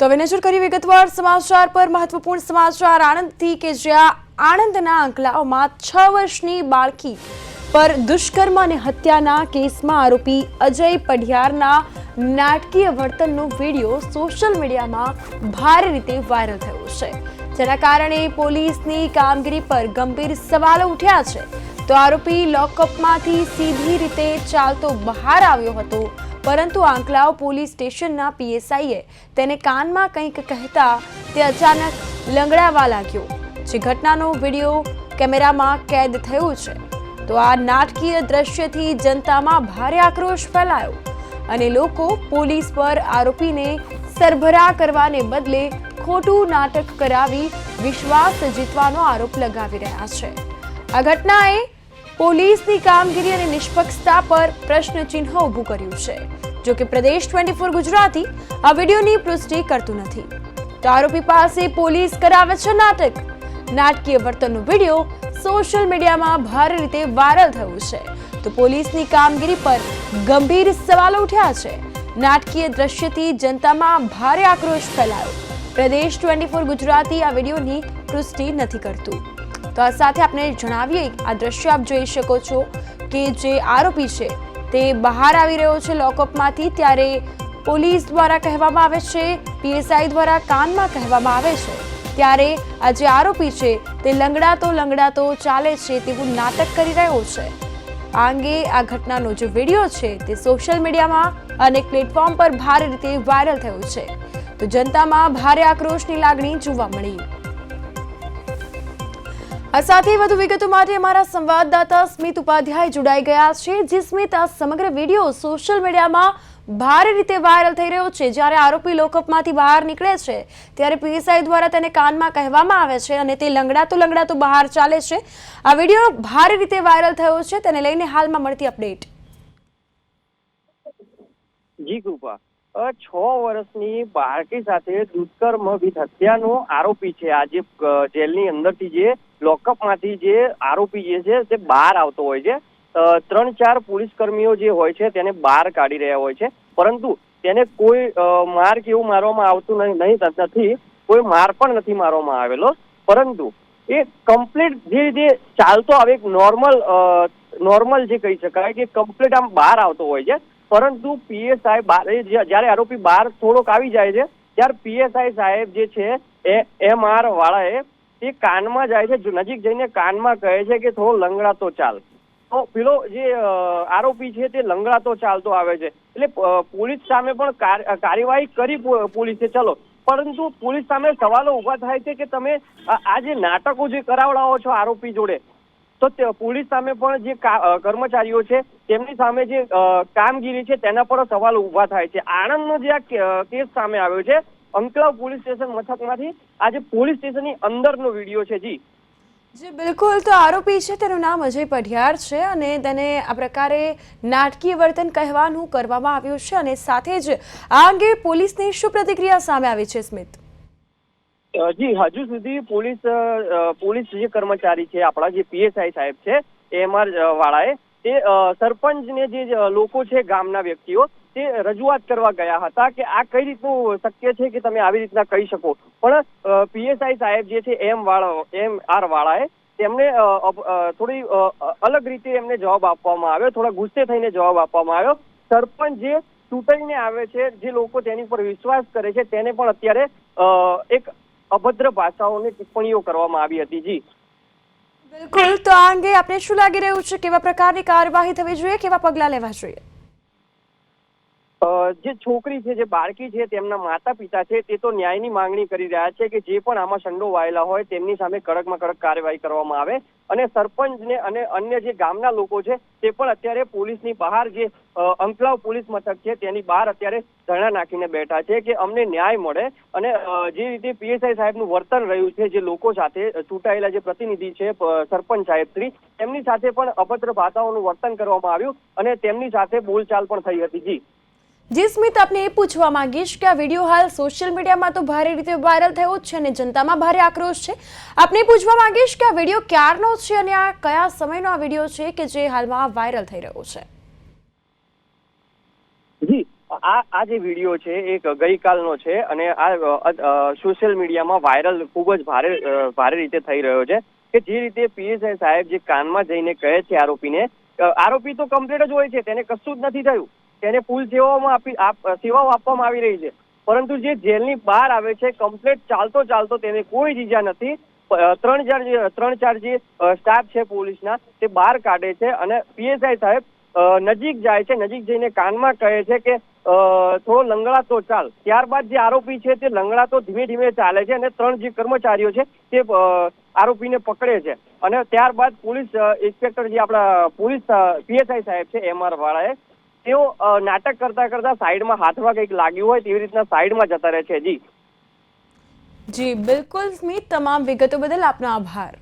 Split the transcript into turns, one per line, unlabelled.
તો હવે નજર કરી વિગતવાર સમાચાર પર. મહત્વપૂર્ણ સમાચાર આણંદથી કે જ્યાં આણંદના આંકલાઓમાં છ વર્ષની બાળકી પર દુષ્કર્મ અને હત્યાના કેસમાં આરોપી અજય પઢિયારના નાટકીય વર્તનનો વીડિયો સોશિયલ મીડિયામાં ભારે રીતે વાયરલ થયો છે. જેના કારણે પોલીસની કામગીરી પર ગંભીર સવાલો ઉઠ્યા છે. તો આરોપી લોકઅપમાંથી સીધી રીતે ચાલતો બહાર આવ્યો હતો. પરંતુ આંકલાવ પોલીસ સ્ટેશનના પીએસઆઈએ તેને કાનમાં કંઈક કહેતા તે અચાનક લંગડાવા લાગ્યો. જે ઘટનાનો વીડિયો કેમેરામાં કેદ થયો છે. તો આ નાટકીય દ્રશ્યથી જનતામાં ભારે આક્રોશ ફેલાયો અને લોકો પોલીસ પર આરોપીને સરભરા કરવાને બદલે ખોટું નાટક કરાવી વિશ્વાસ જીતવાનો આરોપ લગાવી રહ્યા છે. આ ઘટનાએ પોલીસની કામગીરી અને નિષ્પક્ષતા પર પ્રશ્નચિહ્ન ઊભું કર્યું છે. જો કે પ્રદેશ ટ્વેન્ટી ફોર ગુજરાતી આ વિડીયોની પુષ્ટિ કરતું નથી. તો આરોપી પાસે પોલીસ કરાવે છે નાટક. નાટકીય વર્તનનો વીડિયો સોશિયલ મીડિયામાં ભારે રીતે વાયરલ થયું છે. તો પોલીસની કામગીરી પર ગંભીર સવાલો ઉઠ્યા છે. નાટકીય દ્રશ્યથી જનતામાં ભારે આક્રોશ ફેલાયો. પ્રદેશ ટ્વેન્ટી ફોર ગુજરાતી આ વિડીયોની પુષ્ટિ નથી કરતું. સાથે આપણે જણાવીએ આ દ્રશ્ય આપ જોઈ શકો છો કે જે આરોપી છે તે બહાર આવી રહ્યો છે લોકઅપમાંથી ત્યારે પોલીસ દ્વારા કહેવામાં આવે છે, પીએસઆઈ દ્વારા કાનમાં કહેવામાં આવે છે. ત્યારે આ જે આરોપી છે તે લંગડાતો લંગડાતો ચાલે છે તેવું નાટક કરી રહ્યો છે. આ અંગે આ ઘટનાનો જે વીડિયો છે તે સોશિયલ મીડિયામાં અનેક પ્લેટફોર્મ પર ભારે રીતે વાયરલ થયો છે. તો જનતામાં ભારે આક્રોશની લાગણી જોવા મળી. આ સાથે વધુ વિગતો માટે અમારા સંવાદદાતા સ્મિત ઉપાધ્યાય જોડાઈ ગયા છે, જે સ્મિત આ સમગ્ર વીડિયો સોશિયલ મીડિયામાં ભારે રીતે વાયરલ થઈ રહ્યો છે. જ્યારે આરોપી લોકઅપમાંથી બહાર નીકળે છે, ત્યારે પીએસઆઈ દ્વારા તેને કાનમાં કહેવામાં આવે છે અને તે લંગડાતો લંગડાતો બહાર ચાલે છે. આ વીડિયો ભારે રીતે વાયરલ થયો છે, તેને લઈને હાલમાં મળતી અપડેટ.
જી, કૃપા. છ વર્ષની બાળકી સાથે દુષ્કર્મ વિથ હત્યાનો આરોપી છે. આજે જેલની અંદરથી જે લોકઅપમાંથી જે આરોપી જે છે, તે બહાર આવતો હોય છે. ત્રણ ચાર પોલીસ કર્મીઓ જે હોય છે, તેને બહાર કાઢી રહ્યા હોય છે. પરંતુ તેને કોઈ માર માર કેવું મારવામાં આવતું નહીં નથી. કોઈ માર પણ નથી મારવામાં આવેલો. પરંતુ એ કમ્પ્લીટ જે રીતે ચાલતો આવે, એક નોર્મલ નોર્મલ જે કહી શકાય કે કમ્પ્લીટ આમ બહાર આવતો હોય છે. પરંતુ પીએસઆઈ એ જ્યારે આરોપી બહાર થોડોક આવી જાય છે, ત્યારે પીએસઆઈ સાહેબ જે છે, એ એમ આર વાળાએ તે કાનમાં જાય છે નજીક જઈને કાનમાં કહે છે કે થોડો લંગડાતો ચાલ. તો પેલો જે આરોપી છે તે લંગડાતો ચાલતો આવે છે. એટલે પોલીસ સામે પણ કાર્યવાહી કરી પોલીસે. ચલો. પરંતુ પોલીસ સામે સવાલો ઊભા થાય છે કે તમે આ જે નાટકો જે કરાવડાવો છો આરોપી જોડે, તે પોલીસ સામે પણ જે કર્મચારીઓ છે, તેમની સામે જે કામગીરી છે, તેના પર સવાલો ઊભા થાય છે. આણંદનો જે આ કેસ સામે આવ્યો છે અંકલાવ પોલીસ સ્ટેશન મથકમાંથી આજે પોલીસ સ્ટેશનની અંદરનો વીડિયો છે જી.
જે બિલકુલ. તો આરોપી છે તેનું નામ અજય પઢિયાર છે અને તેને આ પ્રકારે નાટકીય વર્તન કહેવાનું કરવામાં આવ્યું છે અને સાથે જ આ અંગે પોલીસની શું પ્રતિક્રિયા સામે આવી છે સ્મિત?
જી હજુ સુધી પોલીસ પોલીસ જે કર્મચારી છે આપણા જે પીએસઆઈ સાહેબ છે એમઆર વાળાએ તે સરપંચને જે લોકો છે ગામના વ્યક્તિઓ તે રજૂઆત કરવા ગયા હતા કે આ કઈ રીતનું શક્ય છે કે તમે આવી રીતના કહી શકો. પણ પીએસઆઈ સાહેબ જે છે, એમ વાળા, એમ આર વાળાએ તેમને થોડી અલગ રીતે એમને જવાબ આપવામાં આવ્યો, થોડા ગુસ્સે થઈને જવાબ આપવામાં આવ્યો. સરપંચ જે ચૂંટાઈને આવે છે, જે લોકો તેની પર વિશ્વાસ કરે છે, તેને પણ અત્યારે એક અભદ્ર ભાષાઓની ટિપ્પણીઓ કરવામાં આવી હતી. જી.
બિલકુલ. તો આ અંગે આપણે શું લાગી રહ્યું છે? કેવા પ્રકારની કાર્યવાહી થવી જોઈએ? કેવા પગલાં લેવા જોઈએ?
જે છોકરી છે, જે બાળકી છે, તેમના માતા પિતા છે, તે તો ન્યાયની માંગણી કરી રહ્યા છે કે જે પણ આમાં સંડોવાયેલા હોય તેમની સામે કડકમાં કડક કાર્યવાહી કરવામાં આવે અને સરપંચને અને અન્ય જે ગામના લોકો છે, તે પણ અત્યારે પોલીસની બહાર જે અંકલાવ પોલીસ મથક છે, તેની બહાર અત્યારે ધરણા નાખીને બેઠા છે કે અમને ન્યાય મળે અને જે રીતે પીએસઆઈ સાહેબનું વર્તન રહ્યું છે, જે લોકો સાથે ચૂંટાયેલા જે પ્રતિનિધિ છે સરપંચ સાહેબ શ્રી, તેમની સાથે પણ અભદ્ર ભાષાઓનું વર્તન કરવામાં આવ્યું અને તેમની સાથે બોલચાલ પણ થઈ હતી. જી.
જી સ્મિત, આપને એ પૂછવા માંગીશ કે આ વીડિયો હાલ સોશિયલ મીડિયામાં તો ભારે રીતે વાયરલ થયો છે અને જનતામાં ભારે આક્રોશ છે. આપને પૂછવા માંગીશ કે આ વીડિયો ક્યારનો છે અને આ કયા સમયનો આ વીડિયો છે કે જે હાલમાં વાયરલ થઈ રહ્યો છે?
જી, આ આ જે વીડિયો છે એ ગઈકાલનો છે અને આ સોશિયલ મીડિયામાં વાયરલ ખૂબ જ ભારે ભારે રીતે થઈ રહ્યો છે કે જે રીતે પીએસઆઈ સાહેબ જે કાનમાં જઈને કહે છે આરોપીને આરોપી તો કમ્પ્લેટ જ હોય છે, તેને કશું જ નથી થયું. તેને ફૂલ સેવાઓમાં આપી સેવાઓ આપવામાં આવી રહી છે. પરંતુ જે જેલની બહાર આવે છે કમ્પ્લેટ ચાલતો ચાલતો તેને કોઈ જ નથી. ત્રણ ચાર ત્રણ ચાર જે સ્ટાફ છે પોલીસના, તે બહાર કાઢે છે અને પીએસઆઈ સાહેબ નજીક જાય છે, નજીક જઈને કાનમાં કહે છે કે થોડો લંગડાતો ચાલ. ત્યારબાદ જે આરોપી છે તે લંગડાતો ધીમે ધીમે ચાલે છે અને ત્રણ જે કર્મચારીઓ છે તે આરોપીને પકડે છે. અને ત્યારબાદ પોલીસ ઇન્સ્પેક્ટર જે આપણા પોલીસ પીએસઆઈ સાહેબ છે, એમઆર વાળાએ તેઓ નાટક કરતા કરતા સાઈડમાં હાથમાં કંઈક લાગ્યું હોય તેવી રીતના સાઈડમાં જતા રહે છે. જી.
જી, બિલકુલ, સ્મિત, તમામ વિગતો બદલ આપનો આભાર.